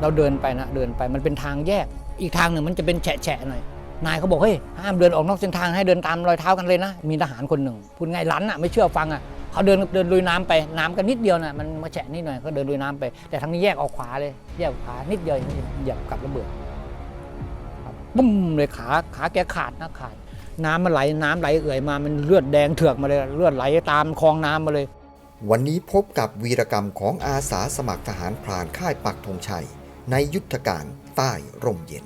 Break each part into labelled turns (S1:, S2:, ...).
S1: เราเดินไปนะเดินไปมันเป็นทางแยก อีกทางหนึ่งมันจะเป็นแฉะๆหน่อยนายเขาบอกเฮ้ยห้ามเดินออกนอกเส้นทางให้เดินตามรอยเท้ากันเลยนะ มีทหารคนหนึ่งพูดง่ายลันอะไม่เชื่อฟังอะเขาเดินเดินลุยน้ำไปน้ำกันนิดเดียวนะมันมาแฉะนิดหน่อยเขาเดินลุยน้ำไป แต่ทางนี้แยกออกขวาเลยแยกขวานิดเดียวเองเหยียบกับระเบิดบปุ้มเลยขาขาแกขาดนะขาด น้ำมันไหลน้ำไหลเอื่อยมามันเลือดแดงเถือกมาเลยเลือดไหลตามคลองน้ำมาเลย
S2: วันนี้พบกับวีรกรรมของอาสาสมัครทหารพรานค่ายปักธงชัย ในยุทธการใต้ร่มเย็น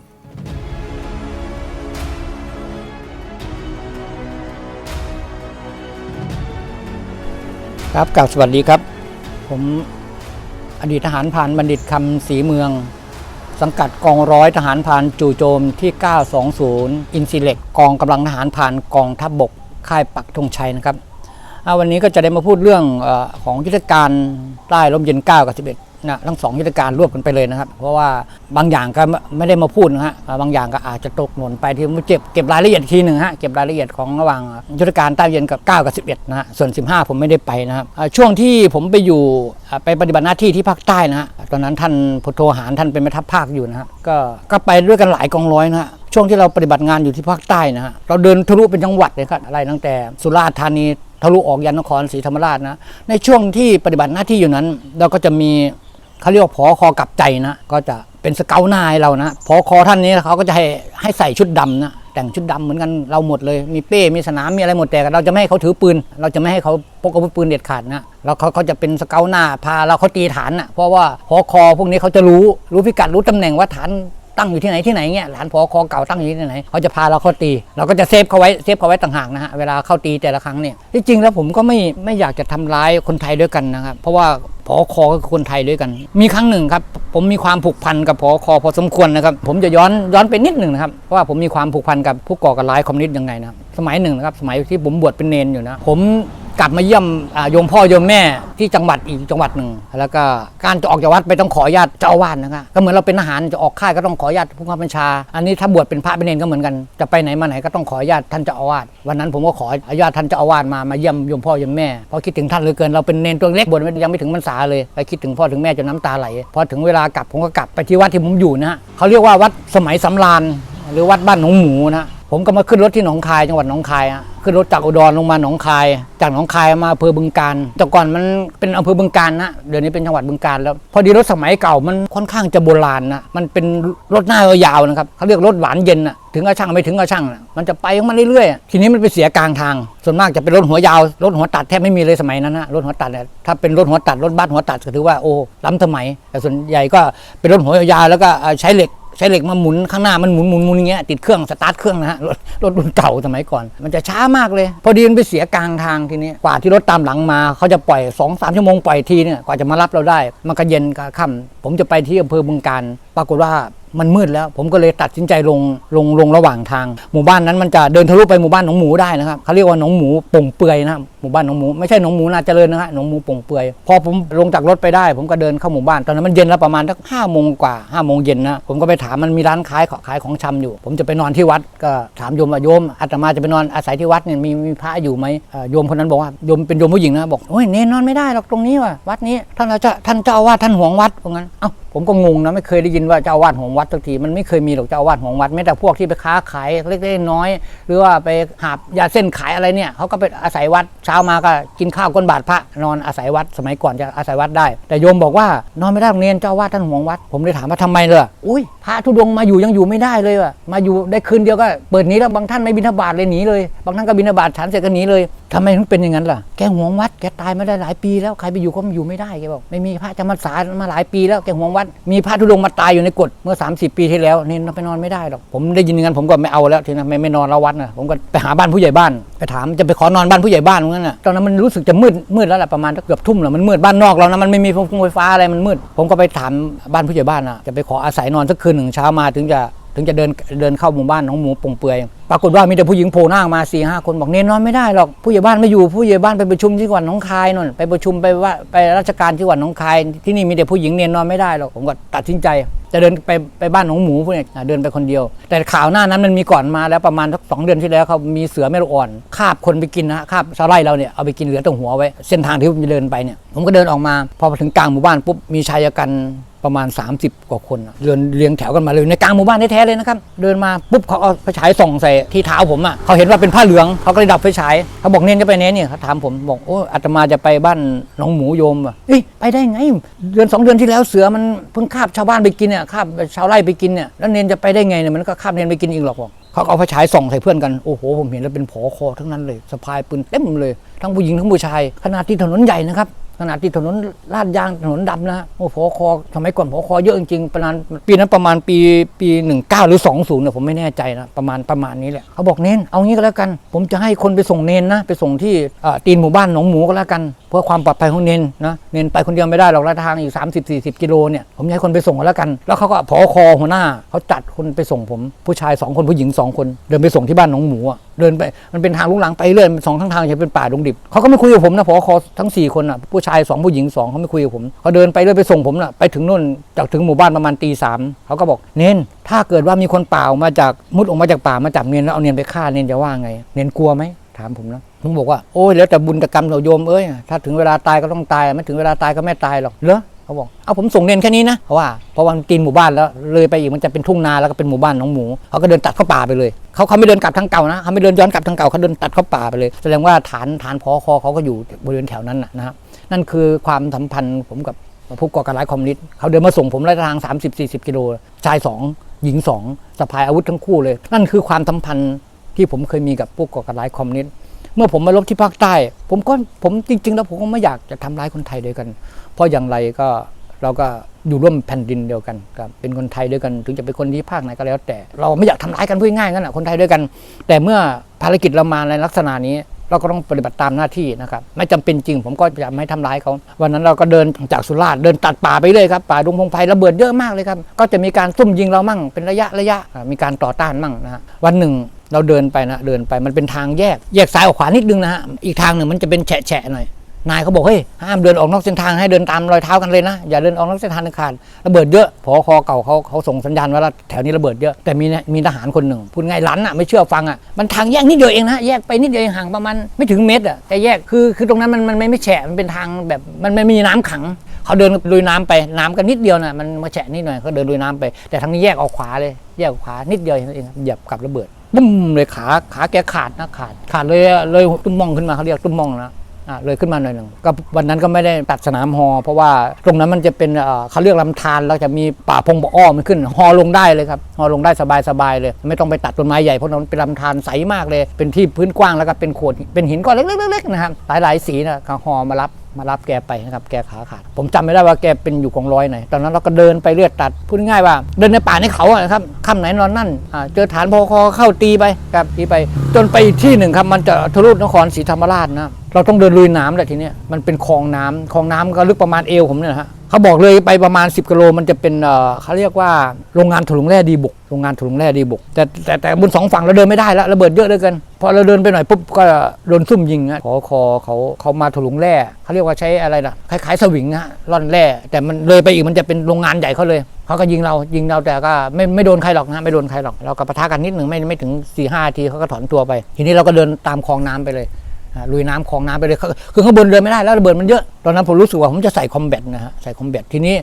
S1: ครับกลับสวัสดีครับ ผมอดีตทหารพรานบัณฑิตคำศรีเมือง สังกัดกองร้อยทหารพรานจู่โจมที่ 920 อินซิเล็กกองกำลังทหารพรานกองทัพบบกค่ายปักธงชัยนะครับ วันนี้ก็จะได้มาพูดเรื่องอของยุทธการใต้ลมเย็น 9 กับ 11นะทั้งสองยุทธการรวบกันไปเลยนะครับ เพราะว่าบางอย่างก็ไม่ได้มาพูดนะฮะบางอย่างก็อาจจะตกหล่นไปที่มันเก็บเก็บรายละเอียดอีกทีหนึ่งฮะเก็บรายละเอียดของระหว่างยุทธการใต้เย็นกับ 9 กับ 11นะฮะส่วน 15 ผมไม่ได้ไปนะครับช่วงที่ผมไปอยู่ไปปฏิบัติหน้าที่ที่ภาคใต้นะฮะตอนนั้นท่านพลโทหารท่านเป็นแม่ทัพภาคอยู่นะฮะก็ก็ไปด้วยกันหลายกองร้อยนะฮะช่วงที่เราปฏิบัติงานอยู่ที่ภาคใต้นะฮะเราเดินทะลุเป็นจังหวัดเลยครับอะไรตั้งแต่สุราษฎร์ธานี ทะลุออกยันนครศรีธรรมราชนะ ในช่วงที่ปฏิบัติหน้าที่อยู่นั้น เราก็จะมีเขาเรียกพอคอกลับใจนะ ก็จะเป็นสเกลหน้าให้เรานะพอคอท่านนี้เขาก็จะให้ให้ใส่ชุดดำนะแต่งชุดดำเหมือนกันเราหมดเลยมีเป้ มีสนามมีอะไรหมดแต่เราจะไม่ให้เขาถือปืน เราจะไม่ให้เขาพกอาวุธปืนเด็ดขาดนะแล้วเขาเขาจะเป็นสเกลหน้าพาเราเขาตีฐานนะเพราะว่าพอคอพวกนี้เขาจะรู้รู้พิกัดรู้ตำแหน่งว่าฐาน ตั้งอยู่ที่ไหนที่ไหนเงี้ยหลานพอคอเก่าตั้งอยู่ที่ไหนเขาจะพาเราเข้าตี เราก็จะเซฟเขาไว้เซฟเขาไว้ต่างหากนะฮะเวลาเข้าตีแต่ละครั้งเนี่ยที่จริงแล้วผมก็ไม่ไม่อยากจะทำร้ายคนไทยด้วยกันนะครับเพราะว่าพอคอก็คือคนไทยด้วยกัน มีครั้งหนึ่งครับ ผมมีความผูกพันกับพอคอพอสมควรนะครับ ผมจะย้อนย้อนไปนิดหนึ่งนะครับเพราะว่าผมมีความผูกพันกับผู้ก่อการร้ายคอมมิวนิสต์ยังไงนะสมัยหนึ่งนะครับสมัยที่ผมบวชเป็นเนนอยู่นะผม กลับมาเยี่ยมโยมพ่อโยมแม่ที่จังหวัดอีกจังหวัดหนึ่งแล้วก็การจะออกจากวัดไปต้องขออนุญาตเจ้าอาวาสนะครับก็เหมือนเราเป็นทหารจะออกค่ายก็ต้องขออนุญาตผู้ข้าบัญชา อันนี้ถ้าบวชเป็นพระเป็นเนรก็เหมือนกันจะไปไหนมาไหนก็ต้องขออนุญาตท่านเจ้าอาวาสวันนั้นผมก็ขออนุญาตท่านเจ้าอาวาสมามาเยี่ยมโยมพ่อโยมแม่เพราะคิดถึงท่านเหลือเกินเราเป็นเนรตัวเล็กบวชยังไม่ถึงพรรษาเลยไปคิดถึงพ่อถึงแม่จนน้ำตาไหลพอถึงเวลากลับผมก็กลับไปที่วัดที่ผมอยู่นะฮะเขาเรียกว่าวัดสมัยสำราญหรือวัดบ้านหนองหมูนะ ผมก็มาขึ้นรถที่หนองคายจังหวัดหนองคายอะขึ้นรถจากอุดรลงมาหนองคาย จากหนองคายมาอำเภอบึงการแต่ก่อนมันเป็นอำเภอบึงการนะเดี๋ยวนี้เป็นจังหวัดบึงการแล้ว พอดีรถสมัยเก่ามันค่อนข้างจะโบราณนะมันเป็นรถหน้ายาวนะครับเขาเรียกรถหวานเย็นอะถึงกระช่างไม่ถึงกระช่างมันจะไปของมันเรื่อยๆ ทีนี้มันไปเสียกลางทาง ส่วนมากจะเป็นรถหัวยาว รถหัวตัดแทบไม่มีเลยสมัยนั้นนะรถหัวตัดเนี่ยถ้าเป็นรถหัวตัดรถบัสหัวตัดก็ถือว่าโอ้ล้ำสมัยแต่ส่วนใหญ่ก็เป็นรถหัวยาวแล้วก็ใช้เหล็ก ใช้เหล็กมาหมุนข้างหน้ามันหมุนหมุนหมุนอย่างเงี้ยติดเครื่องสตาร์ทเครื่องนะฮะรถรถรุ่นเก่าสมัยก่อน มันจะช้ามากเลย พอดีมันไปเสียกลางทางทีนี้กว่าที่รถตามหลังมาเขาจะปล่อย2อสามชั่วโมงปล่อยทีเนี่ยกว่าจะมารับเราได้ มันก็เย็นก็ค่ำผมจะไปที่อำเภอบึงการปรากฏว่ามันมืดแล้ว ผมก็เลยตัดสินใจลงลงลงระหว่างทาง หมู่บ้านนั้นมันจะเดินทะลุไปหมู่บ้านหนองหมูได้นะครับเขาเรียกว่าหนองหมูป่งเปื่อยนะครับ หมู่บ้านหนองหมูไม่ใช่หนองหมูนาเจริญนะฮะหนองหมูป่งเปื่อยพอผมลงจากรถไปได้ ผมก็เดินเข้าหมู่บ้านตอนนั้นมันเย็นแล้วประมาณสักห้าโมงกว่าห้าโมงเย็นนะผมก็ไปถามมันมีร้านขายขายของชำอยู่ ผมจะไปนอนที่วัดก็ถามโยมว่าโยมอาตมาจะไปนอนอาศัยที่วัดเนี่ยมีมีพระอยู่ไหมอ่อโยมคนนั้นบอกว่าโยมเป็นโยมผู้หญิงนะบอกโอ้ยเนนนอนไม่ได้หรอกตรงนี้ว่ะวัดนี้ท่านเจ้าท่านเจ้าอาวาสท่านห่วงวัดว่าะงั้นเอ้าผมก็งงนะไม่เคยได้ยินว่าเจ้าอาวาสห่วงวัดสักทีมันไม่เคยมีหรอกเจ้าอาวาสห่วงวัดแม้แต่พวกที่ไปค้าขายเล็กๆน้อยหรือว่าไปหาบยาเส้นขายอะไรเนี่ยเขาก็ไปอาศัยวัดเช้ามาก็กินข้าวก้นบาทพระนอนอาศัยวัด สมัยก่อนจะอาศัยวัดได้ แต่โยมบอกว่านอนไม่ได้โรงเรียนเจ้าวาดท่านห่วงวัด ผมเลยถามว่าทำไมเลยอุ้ยพระทุดงมาอยู่ยังอยู่ไม่ได้เลยว่ะมาอยู่ได้คืนเดียวก็เปิดนี้แล้วบางท่านไม่บิณฑบาตเลยหนีเลย บางท่านก็บิณฑบาตฉันเสร็จก็หนีเลย ทำไมถึงเป็นอย่างนั้นล่ะ แกห่วงวัด แกตายมาได้หลายปีแล้ว ใครไปอยู่ก็อยู่ไม่ได้ แกบอก ไม่มีพระจำพรรษามาหลายปีแล้ว แกห่วงวัด มีพระทุดงมาตายอยู่ในกฎเมื่อ 30 ปีที่แล้วนี่ไปนอนไม่ได้หรอก ผมได้ยินอย่างนั้นผมก็ไม่เอาแล้วทีนั้นไม่ไม่นอนแล้ววัดนะผมก็ไปหาบ้านผู้ใหญ่บ้าน ไปถามจะไปขอนอนบ้านผู้ใหญ่บ้านเหมือนกันน่ะ ตอนนั้นมันรู้สึกจะมืด มืดแล้วแหละประมาณเกือบทุ่มแล้วมันมืดบ้านนอกเรานะมันไม่มีไฟฟ้าอะไร มันมืด ผมก็ไปถามบ้านผู้ใหญ่บ้านอะ จะไปขออาศัยนอนสักคืนหนึ่งเช้ามาถึงจะ ถึงจะเดินเดินเข้าหมู่บ้านของหมูปงเปื่อยปรากฏว่ามีแต่ผู้หญิงโผล่หน้ามาสี่ห้าคนบอกเนนนอนไม่ได้หรอกผู้ใหญ่บ้านไม่อยู่ผู้ใหญ่บ้านไปประชุมที่จังหวัดหนองคายนนไปประชุมไปว่าไปราชการที่จังหวัดหนองคายที่นี่มีแต่ผู้หญิงเนนนอนไม่ได้หรอกผมก็ตัดสินใจ จะเดินไปไปบ้านของหมูพวกเนี้ยเดินไปคนเดียว แต่ข่าวหน้านั้นมันมีก่อนมาแล้วประมาณสักสองเดือนที่แล้วเขามีเสือแม่ลูกอ่อนคาบคนไปกินนะคาบชาวไร่เราเนี่ยเอาไปกินเหลือแตรงหัวไว้เส้นทางที่ผมจะเดินไปเนี่ยผมก็เดินออกมาพอถึงกลางหมู่บ้านปุ๊บมีชายกัน ประมาณ 30 กว่าคนเดินเรียงแถวกันมาเลยในกลางหมู่บ้านแท้ๆเลยนะครับ เดินมาปุ๊บเขาเอาไฟฉายส่องใส่ที่เท้าผมอะเขาเห็นว่าเป็นผ้าเหลืองเขาก็เลยดับไฟฉายเขาบอกเน้นจะไปเน้นเนี่ยเขาถามผมบอกโอ้อาตมาจะไปบ้านหนองหมูโยมอะเอ้ยไปได้ไง เดือนสองเดือนที่แล้วเสือมันเพิ่งคาบชาวบ้านไปกินเนี่ยคาบชาวไร่ไปกินเนี่ยแล้วเน้นจะไปได้ไงเนี่ยมันก็คาบเน้นไปกินเองหรอกเขาเอาไฟฉายส่องใส่เพื่อนกันโอ้โหผมเห็นแล้วเป็นผอคอทั้งนั้นเลยสะพายปืนเต็มเลย ทั้งผู้หญิงทั้งผู้ชายขนาดที่ถนนใหญ่นะครับ ขนาดที่ถนนลาดยางถนนดำนะฮะโอ้พอคอสมัยก่อนพอคอเยอะจริงๆประมาณปีนั้นประมาณปีปีหนึ่งเก้าหรือสองศูนย์เนี่ยผมไม่แน่ใจนะประมาณประมาณนี้แหละเขาบอกเน้นเอางี้ก็แล้วกัน ผมจะให้คนไปส่งเนนนะ ไปส่งที่ตีนหมู่บ้านหนองหมูก็แล้วกัน เพื่อความปลอดภัยของเนนนะเนนไปคนเดียวไม่ได้หรอกระยะทางอีก30 40กิโลเนี่ยผมให้คนไปส่งก็แล้วกัน แล้วเขาก็พอคอหัวหน้าเขาจัดคนไปส่งผม ผู้ชายสองคนผู้หญิงสองคนเดินไปส่งที่บ้านหนองหมูเดินไปมันเป็นทางลุงหลังไปเรื่อยสองข้างทางจะเป็นป่าดงดิบเขาก็ไม่คุยกับผมนะพอคอทั้งสี่คนอะผู้ชายสองผู้หญิงสองเขาไม่คุยกับผมเขาเดินไปเรื่อยไปส่งผมน่ะไปถึงนู่นจากถึงหมู่บ้านประมาณตีสามเขาก็บอกเน้นถ้าเกิดว่ามีคนป่ามาจากมุดออกมาจากป่ามาจับเนียนแล้วเอาเนียนไปฆ่าเนียนจะว่าไง เนียนกลัวไหมถามผมนะผมบอกว่าโอ้ยแล้วแต่บุญแต่กรรมเราโยมเอ้ยถ้าถึงเวลาตายก็ต้องตายไม่ถึงเวลาตายก็ไม่ตายหรอกเหรอเขาบอกเอาผมส่งเนียนแค่นี้นะเพราะว่าเพราะวันตีนหมู่บ้านแล้วเลยไปอีกมันจะเป็นทุ่งนาแล้วก็เป็นหมู่บ้านหน้องหมูเขาก็เดินตัดเข้าป่าไปเลยเขาเขาไม่เดินกลับทางเก่านะเขาไม่เดินย้อนกลับทางเก่าเขาเดินตัดเข้าป่าไปเลย แสดงว่าฐานฐานพอคอเขาก็อยู่บริเวณแถวนั้นนะนะครับ นั่นคือความสัมพันธ์ผมกับผู้ก่อการร้ายคอมมิวนิสต์เขาเดินมาส่งผมระยะทาง 30-40 กิโลชายสองหญิงสองสะพายอาวุธทั้งคู่เลย นั่นคือความสัมพันธ์ที่ผมเคยมีกับผู้ก่อการร้ายคอมมิวนิสต์เมื่อผมมาลบที่ภาคใต้ ผมก็ผมจริง ๆ แล้วผมก็ไม่อยากจะทำร้ายคนไทยด้วยกัน เพราะอย่างไรก็เราก็อยู่ร่วมแผ่นดินเดียวกันครับเป็นคนไทยด้วยกัน ถึงจะเป็นคนที่ภาคไหนก็แล้วแต่ เราไม่อยากทำร้ายกันพูดง่ายๆงั้นแหะคนไทยด้วยกัน แต่เมื่อภารกิจเรามาในลักษณะนี้ เราก็ต้องปฏิบัติตามหน้าที่นะครับ ไม่จำเป็นจริง ผมก็จะไม่ทำร้ายเขา วันนั้นเราก็เดินจากสุราษฎร์เดินตัดป่าไปเลยครับ ป่าดงพงไพรระเบิดเยอะมากเลยครับ ก็จะมีการซุ่มยิงเรามั่ง เป็นระยะระยะ มีการต่อต้านมั่งนะฮะวันหนึ่งเราเดินไปนะ เดินไปมันเป็นทางแยก แยกซ้ายออกขวานิดนึงนะฮะ อีกทางหนึ่งมันจะเป็นแฉะๆหน่อย นายเขาบอกเฮ้ยห้ามเดินออกนอกเส้นทางให้เดินตามรอยเท้ากันเลยนะอย่าเดินออกนอกเส้นทางเด็ดขาดระเบิดเยอะพอคอเก่าเขาเขาส่งสัญญาณว่าแถวนี้ระเบิดเยอะแต่มีเนี่ยมีทหารคนหนึ่งพูดง่ายลันอะไม่เชื่อฟังอะมันทางแยกนิดเดียวเองนะแยกไปนิดเดียวเองห่างประมาณไม่ถึงเมตรอะแต่แยกคือคือตรงนั้นมันมันไม่ไม่แฉะมันเป็นทางแบบมันไม่มีน้ำขังเขาเดินลุยน้ำไปน้ำกันนิดเดียวนะมันมาแฉะนิดหน่อยเขาเดินลุยน้ำไป แต่ทางนี้แยกออกขวาเลยแยกออกขวานิดเดียวเองเหยียบกับระเบิดปุ้มเลยขาขาแกขาดนะขาดขาดเลยเลยตุ้มมองขึ้นมาเขาเรียกตุ้มมองนะ เลยขึ้นมาหน่อยหนึ่งก็วันนั้นก็ไม่ได้ตัดสนามฮอ เพราะว่าตรงนั้นมันจะเป็นเขาเรียกลำธารแล้วจะมีป่าพงป่าอ้อมันขึ้นฮอลงได้เลยครับฮอลงได้สบายๆเลย ไม่ต้องไปตัดต้นไม้ใหญ่เพราะนั้นเป็นลำธารใสมากเลย เป็นที่พื้นกว้างแล้วก็เป็นโขดเป็นหินก้อนเล็กๆๆนะครับหลายๆสีนะเขาฮอมารับมารับแกไปนะครับแกขาขาด ผมจำไม่ได้ว่าแกเป็นอยู่กองร้อยไหน ตอนนั้นเราก็เดินไปเลือดตัด พูดง่ายว่า เดินในป่าในเขาอะครับค่ำไหนนอนนั่นเจอฐานพอคอเข้าตีไปครับตีไป จนไปอีกที่หนึ่งครับมันจะทะลุนครศรีธรรมราชนะ เราต้องเดินลุยน้ำแหละทีเนี้ยมันเป็นคลองน้ำคลองน้ำก็ลึกประมาณเอวผมเนี่ยนะฮะเขาบอกเลยไปประมาณ 10กิโลมันจะเป็นเอ่อเขาเรียกว่าโรงงานถลุงแร่ดีบุกโรงงานถลุงแร่ดีบุกแต่แต่แต่บนสองฝั่งเราเดินไม่ได้แล้วระเบิดเยอะเหลือเกินพอเราเดินไปหน่อยปุ๊บก็โดนซุ่มยิงฮะขอคอเขาเขามาถลุงแร่เขาเรียกว่าใช้อะไรนะคล้ายๆสวิงฮะร่อนแร่แต่มันเลยไปอีกมันจะเป็นโรงงานใหญ่เขาเลยเขาก็ยิงเรายิงเราแต่ก็ไม่ไม่โดนใครหรอกนะไม่โดนใครหรอกเราก็ปะทะกันนิดหนึ่งไม่ไม่ถึง4ี่ห้าทีเขาก็ถอนตัวไป ทีนี้เราก็เดินตามคลองน้ำไปเลย ลุยน้ำคลองน้ำไปเลย คือเข้างบนเดินไม่ได้แล้วระเบิดมันเยอะ ตอนนั้นผมรู้สึกว่าผมจะใส่คอมแบทนะฮะ ใส่คอมแบททีนี้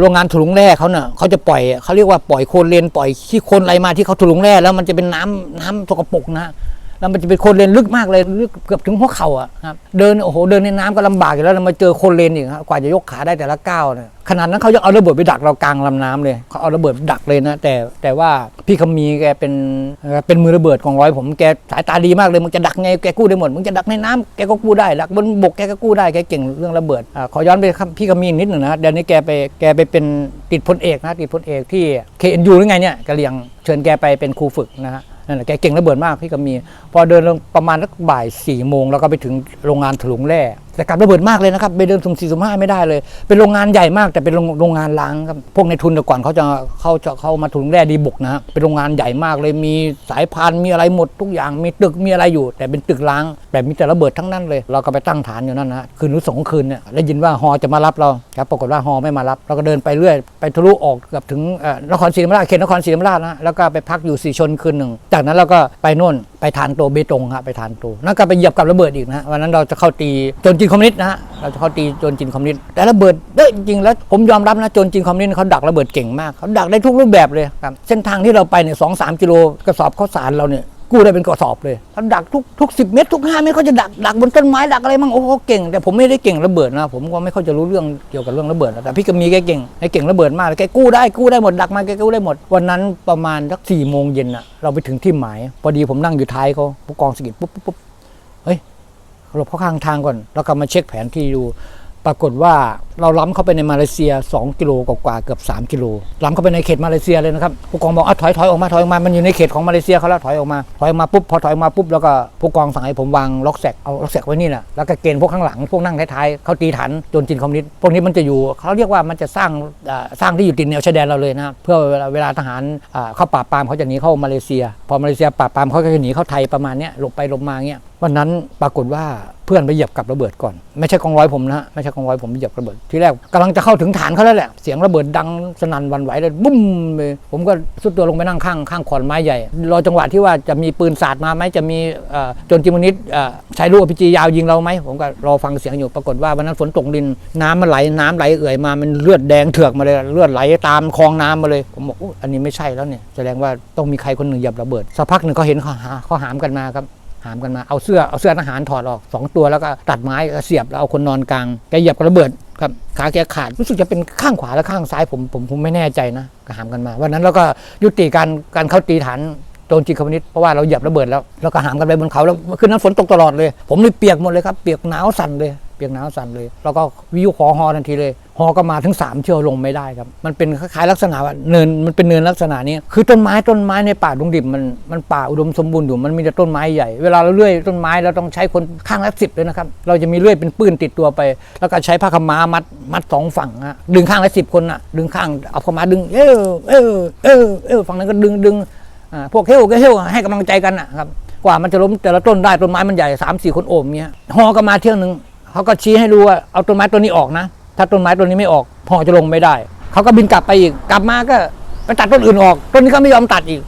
S1: โรงงานถลุงแร่เขาเนี่ยเขาจะปล่อยเขาเรียกว่าปล่อยโคลนเลนปล่อยขี้โคลนอะไรมาที่เขาถลุงแร่แล้วมันจะเป็นน้ำน้ำสกปรกนะฮะ แล้วมันจะเป็นคนเลนลึกมากเลยลึกเกือบถึงหัวเข่าอะครับเดินโอ้โหเดินในน้ำก็ลำบากอยู่แล้วแล้วมาเจอคนเลนอีกครับกว่าจะยกขาได้แต่ละก้าวเนี่ยขนาดนั้นเขายังเอาระเบิดไปดักเรากลางลำน้ำเลยเขาเอาระเบิดดักเลยนะ แต่แต่ว่าพี่คำมีแกเป็นเป็นมือระเบิดของร้อยผมแกสายตาดีมากเลยมึงจะดักไงแกกู้ได้หมดมึงจะดักในน้ำแกก็กู้ได้ดักบนบกแกก็กู้ได้แกเก่งเรื่องระเบิดอขอย้อนไปพี่คำมีนิดหนึ่งนะเดี๋ยวนี้แกไปแกไปเป็นติดพลเอกนะติดพลเอกที่ KNU หรือไงเนี่ยกะเหรียงเชิญแกไปเป็นครูฝึกนะฮะ นั่นแหละแกเก่งระเบิดมากพี่กำมี พอเดินลงประมาณสักบ่ายสี่โมงแล้วก็ไปถึงโรงงานถลุงแร่แต่กลับระเบิดมากเลยนะครับไปเดินสุ่มสี่สุ่มห้าไม่ได้เลย เป็นโรงงานใหญ่มากแต่เป็นโรงงานล้างครับพวกในทุนแต่ก่อนเขาจะเขาจะเข้ามาถุงแร่ดีบุกนะ เป็นโรงงานใหญ่มากเลยมีสายพานมีอะไรหมดทุกอย่างมีตึกมีอะไรอยู่ แต่เป็นตึกล้างแบบมีแต่ระเบิดทั้งนั้นเลย เราก็ไปตั้งฐานอยู่นั่นนะฮะคืนหรือสองคืนเนี่ยได้ยินว่าฮอจะมารับเราครับปรากฏว่าฮอไม่มารับ เราก็เดินไปเรื่อยไปทะลุออกกือบถึงนครศรีธรรมราชเขตนครศรีธรรมราชนะแล้วก็ไปพักอยู่สี่ชนคืนหนึ่งจากนั้นเราก็ไปโน่น ไปทานตัวเบตงฮะไปทานตัวนั่นก็ไปเหยียบกับระเบิดอีกนะฮะวันนั้นเราจะเข้าตีโจนจีนคอมมิวนิสต์นะฮะเราจะเข้าตีโจนจีนคอมมิวนิสต์แต่ระเบิดเด้จริงๆแล้วผมยอมรับนะโจนจีนคอมมิวนิสต์เขาดักระเบิดเก่งมากเขาดักได้ทุกรูปแบบเลยครับเส้นทางที่เราไปเนี่ยสองสามกิโลกระสอบข้าวสารเราเนี่ย กู้ได้เป็นกระสอบเลยเขานดักทุกทุกสิเมตรทุกห้าเมตรเขาจะดักดักบนต้นไม้ดักอะไรมั่งโอ้โหเก่ง แต่ผมไม่ได้เก่งระเบิดนะ ผมก็ไม่ค่อยจะรู้เรื่องเกี่ยวกับเรื่องระเบิดแต่พี่ก็มีแกเก่งไอ้เก่งระเบิดมากแกกู้ได้กู้ได้หมดดักมาแกกู้ได้หมด วันนั้นประมาณสักสี่โมงเย็นอะเราไปถึงที่หมาย พอดีผมนั่งอยู่ท้ายเขาผู้กองสกิดปุ๊บปุ๊บปุ๊บเฮ้ยหลบเข้าข้างทางก่อน แล้วก็มาเช็คแผนที่ดู ปรากฏว่าเราล้ำเข้าไปในมาเลเซีย 2 กิโลกว่าเกือบ 3 กิโลล้ำเข้าไปในเขตมาเลเซียเลยนะครับผู้กองบอกอะถอยถอยออกมาถอยออกมามันอยู่ในเขตของมาเลเซียเขาแล้วถอยออกมาถอยออกมาปุ๊บพอถอยออกมาปุ๊บแล้วก็ผู้กองสั่งให้ผมวางล็อกแซกเอาล็อกแซกไว้นี่แหละแล้วก็เกณฑ์พวกข้างหลังพวกนั่งท้ายๆเขาตีฐานโจนจีนคอมมิวนิสต์พวกนี้มันจะอยู่เขาเรียกว่ามันจะสร้างสร้างที่อยู่ติดแนวชายแดนเราเลยนะเพื่อเวลาทหารเข้าปราบปรามเขาจะหนีเข้ามาเลเซีย พอมาเลเซียปราบปรามเขาก็จะหนีเข้าไทยประมาณนี้หลบไปหลบมาเงี้ย วันนั้นปรากฏว่าเพื่อนไปเหยียบกับระเบิดก่อน ไม่ใช่กองร้อยผมนะไม่ใช่กองร้อยผมเหยียบระเบิดที่แรกกำลังจะเข้าถึงฐานเขาแล้วแหละเสียงระเบิดดังสนั่นวันไหวเลยบุ้มเลยผมก็สุดตัวลงไปนั่งข้างข้างขอนไม้ใหญ่รอจังหวะที่ว่าจะมีปืนสาดมาไหมจะมีเอ่อจนจิมนิดเอ่อใช้ลูกอ p จียาวยิงเราไหมผมก็รอฟังเสียงอยู่ปรากฏว่าวันนั้นฝนตกดินน้ำมันไหลน้ำไหลเอื่อยมามันเลือดแดงเถือกมาเลยเลือดไหลตามคลองน้ำมาเลยผมบอกอันนี้ไม่ใช่แล้วเนี่ยแสดงว่าต้องมีใครคนหนึ่งเหยียบระเบิดสักพักหนึ่งเขาเห็นเขาหาเขาหามกันมาครับ หามกันมาเอาเสื้อเอาเสื้อทหารถอดออกสองตัวแล้วก็ตัดไม้เสียบแล้วเอาคนนอนกลางแกเหยียบกระเบิดครับขาแกขาดรู้สึกจะเป็นข้างขวาและข้างซ้ายผมผมผมไม่แน่ใจนะก็หามกันมาวันนั้นเราก็ยุติการการเข้าตีฐานโจนจีคอมมิวนิสต์เพราะว่าเราเหยียบระเบิดแล้วเราก็หามกันไปบนเขาแล้วคืนนั้นฝนตกตลอดเลย ผมเลยเปียกหมดเลยครับเปียกหนาวสั่นเลย เปียกนาวสั่นเลย แล้วก็วิวขอฮอทันทีเลยฮอก็มาถึงสามเที่ยวลงไม่ได้ครับ มันเป็นคล้ายลักษณะเนินมันเป็นเนินลักษณะนี้คือต้นไม้ต้นไม้ในป่าดงดิบมันมันป่าอุดมสมบูรณ์อยู่มันมีแต่ต้นไม้ใหญ่เวลาเราเลื่อยต้นไม้เราต้องใช้คนข้างละสิบเลยนะครับเราจะมีเลื่อยเป็นปืนติดตัวไป แล้วก็ใช้ผ้าขม้ามัดมัดสองฝั่งฮะดึงข้างละสิบคนอะดึงข้างเอาขม้าดึงเออเออเออเออฝั่งนั้นก็ดึงดึงอ่าพวกเฮลก็เฮลให้กำลังใจกันนะครับกว่ามันจะล้มแต่ละต้นได้ต้นไม้มันใหญ่สามสี่คนโอบเงี้ยฮอก็มาเที่ยวหนึ่ง เขาก็ชี้ให้รู้ว่าเอาต้นไม้ต้นนี้ออกนะ ถ้าต้นไม้ต้นนี้ไม่ออกฮอจะลงไม่ได้ เขาก็บินกลับไปอีก กลับมาก็ไปตัดต้นอื่นออก ต้นนี้ก็ไม่ยอมตัดอีก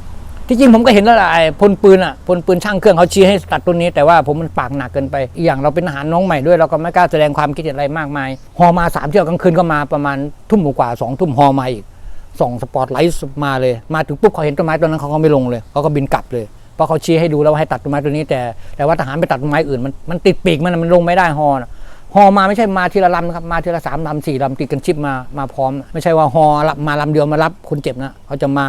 S1: ที่จริงผมก็เห็นแล้วล่ะไอ้พลปืนอะพลปืนช่างเครื่องเขาชี้ให้ตัดต้นนี้ แต่ว่าผมมันปากหนักเกินไป อีกอย่างเราเป็นทหารน้องใหม่ด้วยเราก็ไม่กล้าแสดงความคิดเห็นอะไรมากมาย ฮอมาสามเที่ยวกลางคืนก็มาประมาณทุ่มกว่าสองทุ่มฮอมาอีกส่องสปอตไลท์มาเลย มาถึงปุ๊บเขาเห็นต้นไม้ต้นนั้นเขาก็ไม่ลงเลยเขาก็บินกลับเลย เพราะเขาชี้ให้ดูแล้วว่าให้ตัดต้นไม้ต้นนี้แต่แต่ว่าทหารไปตัดต้นไม้อื่นมันมันติดปีกมันมันลงไม่ได้ฮอนะฮอมาไม่ใช่มาทีละลำนะครับมาทีละสามลำสี่ลำติดกันชิปมามาพร้อม ไม่ใช่ว่าฮอมาลำเดียวมารับคนเจ็บนะเขาจะมา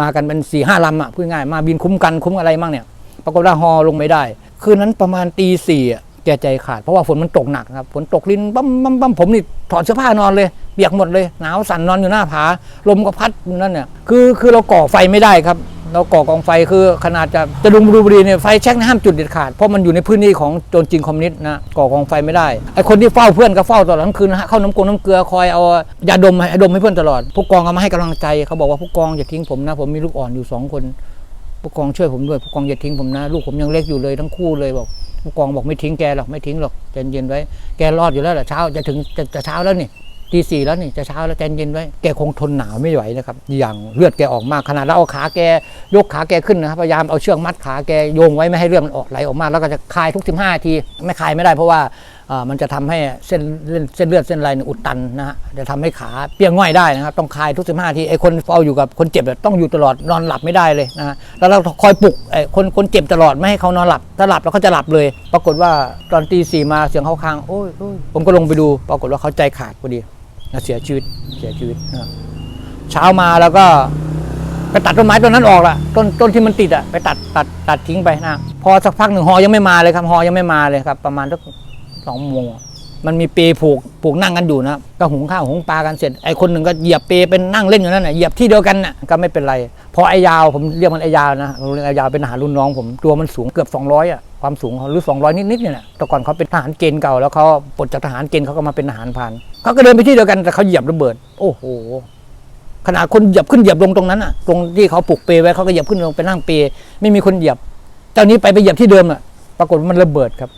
S1: มากันเป็นสี่ห้าลำอะพูดง่ายมาบินคุ้มกันคุ้มอะไรมั่งเนี่ยปรากฏว่าฮอลงไม่ได้ คืนนั้นประมาณตีสี่แกใจขาดเพราะว่าฝนมันตกหนักครับฝนตกลินปั๊มปั๊มปั๊มผมนี่ถอดเสื้อผ้านอนเลยเปียกหมดเลยหนาวสั่นนอนอยู่หน้าผาลมก็พัดนั่นเนี่ยคือคือเราก่อไฟไม่ได้ครับ เราก่อกองไฟคือขนาดจะจะดุงบุรีเนี่ยไฟแช็กนี่ห้ามจุดเด็ดขาดเพราะมันอยู่ในพื้นที่ของโจรจีนคอมมิวนิสต์นะก่อกองไฟไม่ได้ไอคนที่เฝ้าเพื่อนก็เฝ้าตลอดทั้งคืนนะเข้าน้ำกงน้ำเกลือคอยเอายาดมให้ดมให้เพื่อนตลอดผู้กองก็มาให้กำลังใจเขาบอกว่าผู้กองอย่าทิ้งผมนะ ผมมีลูกอ่อนอยู่สองคนผู้กองช่วยผมด้วยผู้กองอย่าทิ้งผมนะลูกผมยังเล็กอยู่เลยทั้งคู่เลยบอกผู้กองบอกไม่ทิ้งแกหรอกไม่ทิ้งหรอกใจเย็นไว้แกรอดอยู่แล้วแหละเช้าจะถึงจะจะเช้าแล้วนี่ ตีสี่แล้วนี่จะเช้าแล้วใจเย็นไว้แกคงทนหนาวไม่ไหวนะครับ อย่างเลือดแกออกมากขนาดเราเอาขาแกยกขาแกขึ้นนะครับพยายามเอาเชือกมัดขาแกโยงไว้ไม่ให้เลือดมันออกไหลออกมาแล้วก็จะคลายทุก 15นาทีไม่คลายไม่ได้เพราะว่ามันจะทำให้เส้นเส้นเลือดเส้นอะไรอุดตันนะฮะจะทำให้ขาเปียกง่อยได้นะครับต้องคลายทุก 15นาทีไอ้คนเฝ้าอยู่กับคนเจ็บต้องอยู่ตลอดนอนหลับไม่ได้เลยนะฮะแล้วเราคอยปลุกไอ้คนคนเจ็บตลอดไม่ให้เขานอนหลับถ้าหลับแล้วเขาจะหลับเลย ปรากฏว่าตอนตีสี่มาเสียงเขาคางโอ้ยโอ้ยผมก็ลงไปดู ปรากฏว่าเขาใจขาดพอดี เสียชีวิตเสียชีวิตนะเช้ามาแล้วก็ไปตัดต้นไม้ต้นนั้นออกละต้นต้นที่มันติดอะไปตัดตัดตัดทิ้งไปนะพอสักพักหนึ่งหอยังไม่มาเลยครับหอยังไม่มาเลยครับ ประมาณสักสองโมงมันมีเปผูกผูกนั่งกันอยู่นะก็หุงข้าวหุงปลากันเสร็จไอ้คนหนึ่งก็เหยียบเปรเป็นนั่งเล่นอยู่นั่นน่ะเหยียบที่เดียวกันน่ะก็ไม่เป็นไร พอไอ้ยาวผมเรียกมันไอ้ยาวนะผมเรียกไอ้ยาวเป็นทหารรุ่นน้องผมตัวมันสูงเกือบ 200อะความสูงเขาหรือ 200 นิดๆเนี่ยนะแต่ก่อนเขาเป็นทหารเกณฑ์เก่าแล้วเขาปลดจากทหารเกณฑ์เขาก็มาเป็นทหารพรานเขาก็เดินไปที่เดียวกันแต่เขาเหยียบระเบิด โอ้โหขนาดคนเหยียบขึ้นเหยียบลงตรงนั้นอะตรงที่เขาปลูกเปรไว้เขาก็เหยียบขึ้นลงไปนั่งเปรไม่มีคนเหยียบเจ้านี้ไปไปเหยียบที่เดิมอะ ปรากฏว่ามันระเบิดครับ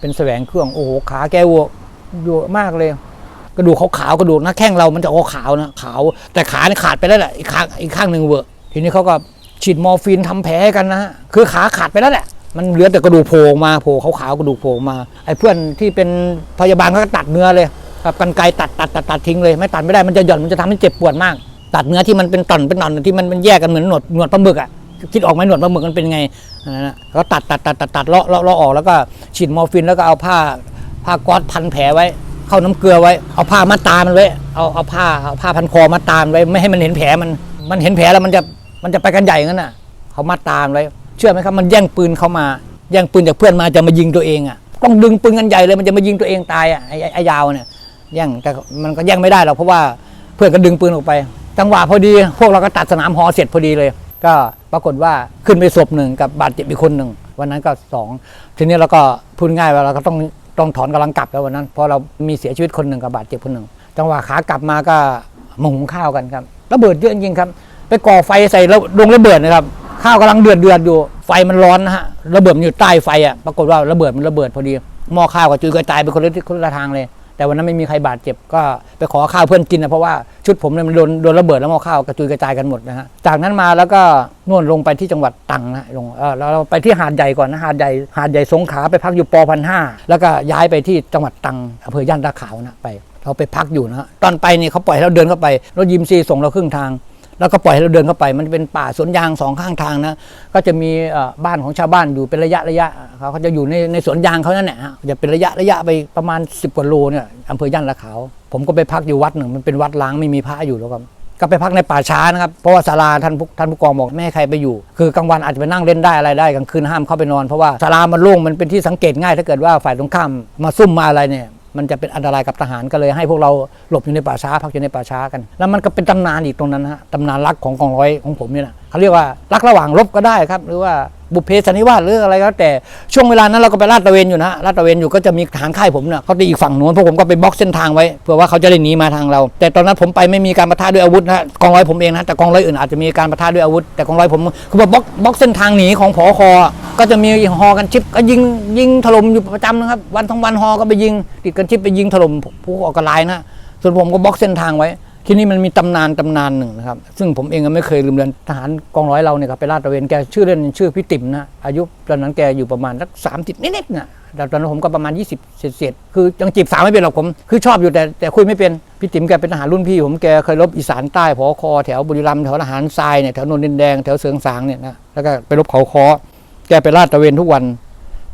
S1: เป็นแสวงเครื่องโอ้โหขาแกวัวเยอะมากเลยกระดูกขาวๆกระดูกหน้าแข้งเรามันจะขาวๆนะขาว แต่ขาเนี่ยขาดไปแล้วแหละอีกข้างอีกข้างหนึ่งเวอะ ทีนี้เขาก็ฉีดมอร์ฟีนทำแผลให้กันนะฮะคือขาขาดไปแล้วแหละมันเหลือแต่กระดูกโผล่ออกมาโผล่ขาวๆกระดูกโผล่มาไอ้เพื่อนที่เป็นพยาบาลก็ตัดเนื้อเลยกับกันไกตัดตัดตัดตัดทิ้งเลย ไม่ตัดไม่ได้มันจะหย่อนมันจะทำให้เจ็บปวดมาก ตัดเนื้อที่มันเป็นต่อนเป็นตอนที่มันมันแยกกันเหมือนหนวดหนวดปลาหมึกอะคิดออกไหมหนวดปลาหมึกมันเป็นไงอันะเขาตัดตัดตัดตัดตัดเลาะเลาะเลาะออกแล้วก็ฉีดมอร์ฟีนแล้วก็เอาผ้าผ้าก๊อซพันแผลไว้ เข้าน้ำเกลือไว้ เอาผ้ามัดตามันไว้เอาเอาผ้าเอาผ้าพันคอมัดตามันไว้ไม่ให้มันเห็นแผลมันมันเห็นแผลแล้วมันจะ มันจะไปกันใหญ่งั้นน่ะเขามัดตามันไว้เชื่อไหมครับ มันแย่งปืนเขามา แย่งปืนจากเพื่อนมาจะมายิงตัวเองอะต้องดึงปืนกันใหญ่เลยมันจะมายิงตัวเองตายอะไอ้ไอ้ยาวเนี่ยแย่งแต่มันก็แย่งไม่ได้หรอกเพราะว่าเพื่อนก็ดึงปืนออกไป จังหวะพอดี พวกเราก็ตัดสนามหอเสร็จพอดีเลย ก็ปรากฏว่าขึ้นไปศพหนึ่งกับบาดเจ็บอีกคนหนึ่งวันนั้นก็สองทีนี้เราก็พูดง่ายว่าเราก็ต้องต้องถอนกำลังกลับแล้ววันนั้นเพราะเรามีเสียชีวิตคนหนึ่งกับบาดเจ็บคนหนึ่งจังหวะขากลับมาก็มาหุงข้าวกันครับระเบิดเยอะจริงครับ ก่อไฟใส่แล้วดงระเบิดนะครับข้าวกำลังเดือดเดือดอยู่ไฟมันร้อนนะฮะระเบิดมันอยู่ใต้ไฟอะปรากฏว่าระเบิดมันระเบิดพอดีหม้อข้าวกับจุยกระจายไปคนละทิศคนละทางเลย แต่วันนั้นไม่มีใครบาดเจ็บก็ไปขอข้าวเพื่อนกินนะเพราะว่าชุดผมเนี่ยมันโดนโดนระเบิดแล้วหม้อข้าวกระจุยกระจายกันหมดนะฮะจากนั้นมาแล้วก็น่นลงไปที่จังหวัดตังนะลงเออเราไปที่หาดใหญ่ก่อนนะหาดใหญ่หาดใหญ่สงขลาไปพักอยู่ปพันห้าแล้วก็ย้ายไปที่จังหวัดตังอำเภอย่านตาขาวนะไปเราไปพักอยู่นะฮะตอนไปนี่เขาปล่อยให้เราเดินเข้าไปรถยิมซีส่งเราครึ่งทาง แล้วก็ปล่อยให้เราเดินเข้าไปมันเป็นป่าสวนยางสองข้างทางนะก็จะมีบ้านของชาวบ้านอยู่เป็นระยะระยะเขาก็จะอยู่ในในสวนยางเขานั่นแหละฮะจะเป็นระยะระยะไปประมาณ 10กว่าโลเนี่ยอำเภอย่านละขาว ผมก็ไปพักอยู่วัดหนึ่งมันเป็นวัดล้างไม่มีพระอยู่แล้วครับก็ไปพักในป่าช้านะครับเพราะว่าศาลาท่านผู้ท่านผู้กองบอกไม่ให้ใครไปอยู่ คือกลางวันอาจจะไปนั่งเล่นได้อะไรได้กลางคืนห้ามเข้าไปนอนเพราะว่าศาลามันโล่งมันเป็นที่สังเกตง่าย ถ้าเกิดว่าฝ่ายตรงข้ามมาซุ่มมาอะไรเนี่ย มันจะเป็นอันตรายกับทหารก็เลยให้พวกเราหลบอยู่ในป่าช้าพักอยู่ในป่าช้ากัน แล้วมันก็เป็นตำนานอีกตรงนั้นฮะตำนานรักของกองร้อยของผมเนี่ยนะเขาเรียกว่ารักระหว่างรบก็ได้ครับ หรือว่า บุพเพสันนิวาสหรืออะไรก็แล้วแต่ช่วงเวลานั้นเราก็ไปลาดตระเวนอยู่นะฮะลาดตระเวนอยู่ก็จะมีทารค่ายผมเนี่ยเขาตีอีกฝั่งนู้นพวกผมก็ไปบล็อกเส้นทางไว้เพื่อว่าเขาจะได้หนีมาทางเรา แต่ตอนนั้นผมไปไม่มีการประทะด้วยอาวุธนะกองร้อยผมเองนะแต่กองร้อยอื่นอาจจะมีการประทะด้วยอาวุธ แต่กองร้อยผมคือบล็อกบล็อกเส้นทางหนีของผอคอก็จะมีฮอกันชิปก็ยิงยิงถล่มอยู่ประจำนะครับวันทั้งวันฮอก็ไปยิงติดกันชิปไปยิงถล่มผู้ออกกระลายนะส่วนผมก็บล็อกเส้นทางไว้ ที่นี่มันมีตำนานตำนานหนึ่งนะครับ ซึ่งผมเองก็ไม่เคยลืมเลือนทหารกองร้อยเราเนี่ยครับไปลาดตระเวนแกชื่อเล่นชื่อพี่ติ๋มนะอายุตอนนั้นแกอยู่ประมาณสักสามสิบนิดๆนะแต่ตอนนั้นผมก็ประมาณ 20 เศษๆคือยังจีบสาวไม่เป็นหรอกผมคือชอบอยู่แต่แต่คุยไม่เป็นพี่ติ๋มแกเป็นทหารรุ่นพี่ ผมแกเคยรบอีสานใต้พอคอแถวบุรีรัมย์แถวทหารทรายเนี่ยแถวโนนดินแดงแถวเสืองสางเนี่ยนะแล้วก็ไปรบเขาคอแกไปลาดตระเวนทุกวัน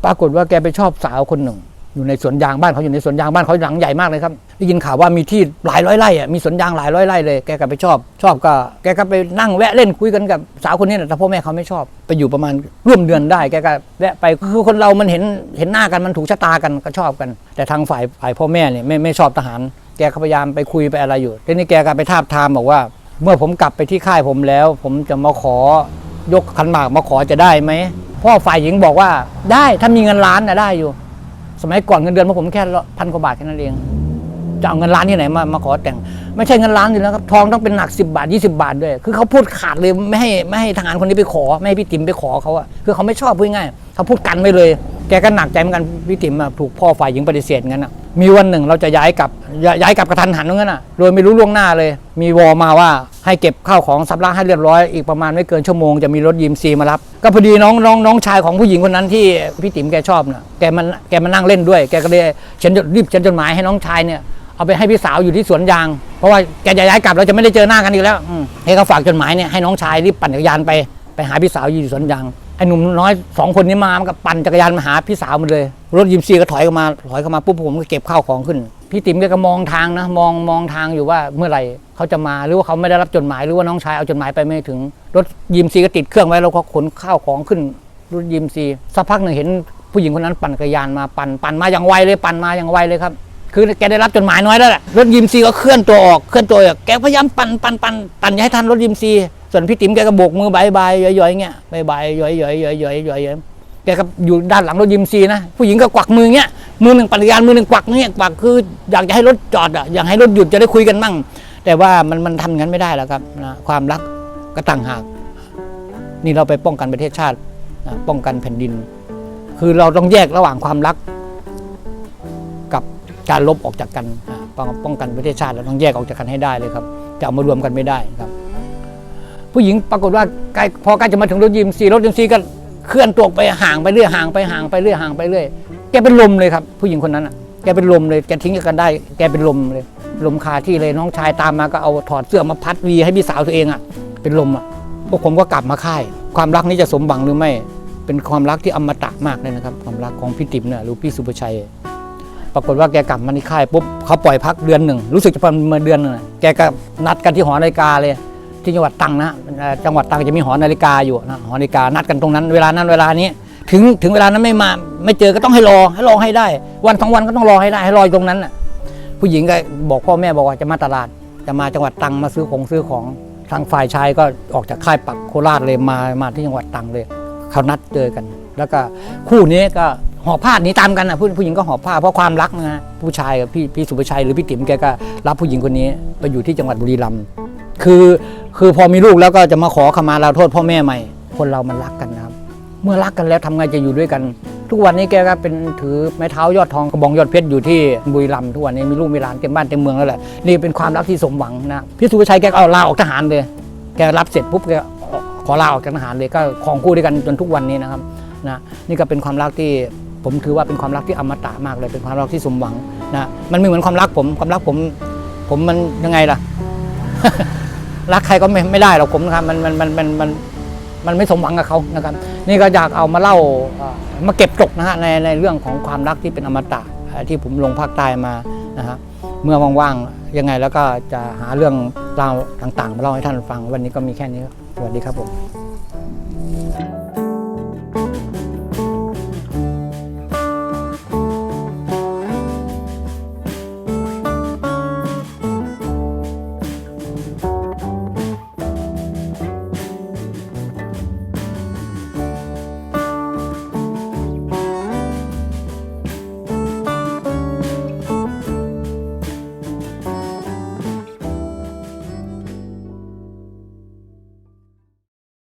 S1: ปรากฏว่าแกไปชอบสาวคนหนึ่ง อยู่ในสวนยางบ้านเขาอยู่ในสวนยางบ้านเขาหลังใหญ่มากเลยครับได้ยินข่าวว่ามีที่หลายร้อยไร่อะมีสวนยางหลายร้อยไร่เลยแกก็ไปชอบ ชอบก็แกก็ไปนั่งแวะเล่นคุยกันกับสาวคนนี้แต่พ่อแม่เขาไม่ชอบ ไปอยู่ประมาณร่วมเดือนได้แกก็แวะไปคือคนเรามันเห็นเห็นหน้ากันมันถูกชะตากันก็ชอบกัน แต่ทางฝ่ายฝ่ายพ่อแม่เนี่ยไม่ไม่ชอบทหาร แกก็พยายามไปคุยไปอะไรอยู่ทีนี้แกก็ไปทาบทามบอกว่า เมื่อผมกลับไปที่ค่ายผมแล้ว ผมจะมาขอยกขันหมากมาขอจะได้ไหมพ่อฝ่ายหญิงบอกว่าได้ถ้ามีเงินล้านนะได้อยู่ สมัยก่อนเงินเดือนของผมแค่พันกว่าบาทแค่นั้นเองจะเอาเงินล้านที่ไหนมามาขอแต่ง ไม่ใช่เงินล้านอยู่แล้วครับทองต้องเป็นหนัก10 บาท 20 บาทด้วย คือเขาพูดขาดเลยไม่ให้ไม่ให้ทหารคนนี้ไปขอ ไม่ให้พี่ติ๋มไปขอเขาอะคือเขาไม่ชอบพูดง่ายๆ เขาพูดกันไว้เลย แกก็หนักใจเหมือนกันพี่ติ๋มอะถูกพ่อฝ่ายหญิงปฏิเสธงั้นอะมีวันหนึ่งเราจะย้ายกลับย้ายย้ายกลับกระทันหันงั้นอะโดยไม่รู้ล่วงหน้าเลย มีวอมาว่าให้เก็บข้าวของสับล้างให้เรียบร้อย อีกประมาณไม่เกินชั่วโมงจะมีรถยิมซีมารับ ก็พอดีน้องน้องน้องชายของผู้หญิงคนนั้นที่พี่ติ๋มแกชอบน่ะแกมันแกมานั่งเล่นด้วยแกก็เลยเขียนจดรีบเขียนจดหมายให้น้องชายเนี่ยเอาไปให้พี่สาวอยู่ที่สวนยาง เพราะว่าแกจะย้ายกลับเราจะไม่ได้เจอหน้ากันอีกแล้วให้เขาฝากจดหมายเนี่ยให้น้องชายรีบปั่นจักรยานไปไปหาพี่สาวอยู่ที่สวนยาง อ้หนุ่มน้อยสองคนนี้มามันก็ปั่นจักรยานมาหาพี่สาวมันเลย รถยิมซีก็ถอยเข้ามาถอยเข้ามาปุ๊บผมก็เก็บข้าวของขึ้น พี่ติ๋มกก็มองทางนะ มองมองทางอยู่ว่าเมื่อไหร่เขาจะมาหรือว่าเขาไม่ได้รับจดหมายหรือว่าน้องชายเอาจดหมายไปไม่ถึง รถยิมซีก็ติดเครื่องไว้แล้วก็ขนข้าวของขึ้น รถยิมซีสักพักหนึ่งเห็นผู้หญิงคนนั้นปั่นจักรยานมาปั่นปั่นมาอย่างไวเลยปั่นมาอย่างไวเลยครับคือแกได้รับจดหมายน้อยแล้วแหละรถยิมซีก็เคลื่อนตัวออกเคลื่อนตัวออกแกพยายามปั่นปั่นปั่นปั่นอย่าให้ทันรถยิมซี ส่วนพี่ติ๋มแกก็โบกมือบายบายย่อยๆเงี้ยบายบายย่อยๆย่อยๆย่อยๆย่อยๆแกก็อยู่ด้านหลังรถยิมซีนะผู้หญิงก็กวักมือเงี้ยมือหนึ่งปั่นจักรยานมือหนึ่งกวักเงี้ยกวักคืออยากจะให้รถจอดอะอยากให้รถหยุดจะได้คุยกันมั่ง แต่ว่ามันมันทำงั้นไม่ได้แล้วครับนะความรักก็ต่างหาก นี่เราไปป้องกันประเทศชาตินะป้องกันแผ่นดิน คือเราต้องแยกระหว่างความรัก กับการลบออกจากกันป้องป้องกันประเทศชาติเราต้องแยกออกจากกันให้ได้เลยครับจะเอามารวมกันไม่ได้ครับ ผู้หญิงปรากฏว่าใกล้พอใกล้จะมาถึงรถยิมซีรถยิมซีก็เคลื่อนตัวไปห่างไปเรื่อยห่างไปห่างไปเรื่อยห่างไปเรื่อยแกเป็นลมเลยครับ ผู้หญิงคนนั้นอะแกเป็นลมเลยแกทิ้งกันได้ แกเป็นลมเลย ลมคาที่เลยน้องชายตามมาก็เอาถอดเสื้อมาพัดวีให้พี่สาวตัวเองอะ เป็นลมอะพวกผมก็กลับมาค่าย ความรักนี้จะสมหวังหรือไม่ เป็นความรักที่อมตะมากเลยนะครับ ความรักของพี่ติ๋มเนี่ยหรือพี่สุภชัย ปรากฏว่าแกกลับมาที่ค่ายปุ๊บเขาปล่อยพักเดือนหนึ่งรู้สึกจะประมาณเดือนนึงแกก็นัดกันที่หอนาฬิกาเลย ที่จังหวัดตรังนะจังหวัดตรังจะมีหอนาฬิกาอยู่นะหอนาฬิกานัดกันตรงนั้น เวลานั้นเวลานี้ ถึงถึงเวลานั้นไม่มาไม่เจอก็ต้องให้รอให้รอให้ได้ วันสองวันก็ต้องรอให้ได้ให้รอตรงนั้นน่ะผู้หญิงก็บอกพ่อแม่บอกว่าจะมาตลาด จะมาจังหวัดตรังมาซื้อของซื้อของทางฝ่ายชายก็ออกจากค่ายปักโคราชเลยมามาที่จังหวัดตรังเลยเขานัดเจอกัน แล้วก็คู่นี้ก็หอบผ้าหนีตามกันนะผู้ผู้หญิงก็หอบผ้าเพราะความรักนะฮะผู้ชายกับพี่พี่สุภชัยหรือพี่ติ๋มแกก็รับผู้หญิงคนนี้ไปอยู่ที่จังหวัดบุรีรัมย์ คือคือพอมีลูกแล้วก็จะมาขอขมาลาโทษพ่อแม่ใหม่ คนเรามันรักกันนะครับ เมื่อรักกันแล้วทำไงจะอยู่ด้วยกัน ทุกวันนี้แกก็เป็นถือไม้เท้ายอดทองกระบองยอดเพชรอยู่ที่บุรีรัมย์ทุกวันนี้มีลูกมีหลานเต็มบ้านเต็มเมืองแล้วแหละนี่เป็นความรักที่สมหวังนะพี่สุภชัยแกก็เอาลาออกทหารเลย แกรับเสร็จปุ๊บแกขอลาออกจากทหารเลยก็ครองคู่ด้วยกันจนทุกวันนี้นะครับนะนี่ก็เป็นความรักที่ผมถือว่าเป็นความรักที่อมตะมากเลยเป็นความรักที่สมหวังนะมันไม่เหมือนความรักผมความรักผม ผมมันยังไงล่ะ รักใครก็ไม่ไม่ได้หรอกผมนะครับมันมันมันมันมันมันไม่สมหวังกับเขานะครับ นี่ก็อยากเอามาเล่ามาเก็บตกนะฮะในในเรื่องของความรักที่เป็นอมตะที่ผมลงภาคใต้มานะฮะเมื่อว่างๆยังไงแล้วก็จะหาเรื่องราวต่างๆ มาเล่าให้ท่านฟัง วันนี้ก็มีแค่นี้สวัสดีครับผม